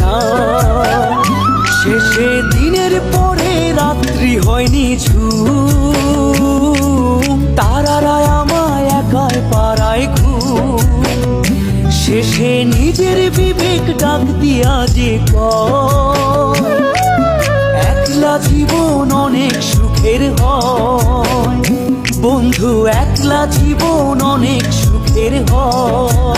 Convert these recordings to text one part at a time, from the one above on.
না। শেষে দিনের পরে রাত্রি হয়নি ঝুম। তারারা আমায় একাই পাড়ায় ঘুম। শেষে নিজের বিবেক ডাক দিয়া যে একলা জীবন অনেক সুখের হয়। বন্ধু, একলা জীবন অনেক সুখের হয়।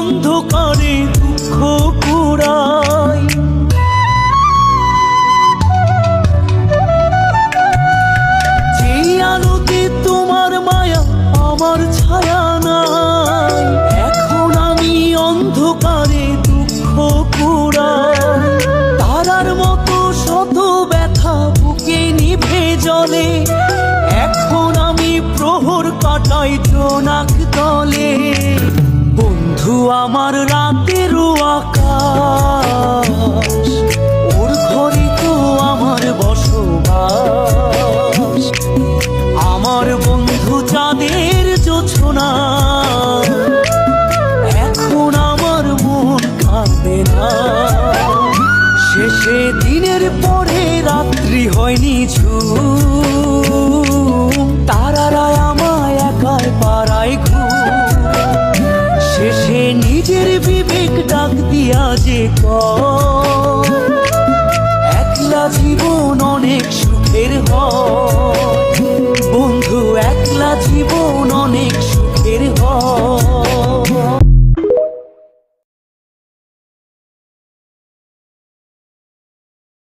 অন্ধকারে দুঃখ কুড়াই তোমার মায়া আমার এখন আমি অন্ধকারে দুঃখ মতো ব্যথা বুকে নিভে জলে, এখন আমি প্রহর কাটাই জোনাক দলে আমার বন্ধু চাঁদের জোছনা। এখন আমার মন কাঁদে না। শেষে দিনের পরে রাত্রি হয়নি ঝুম। তারারা আমায় একাই পাড়ায় ঘুম। শেষে নিজের বিবেক ডাক দিয়া যে কয়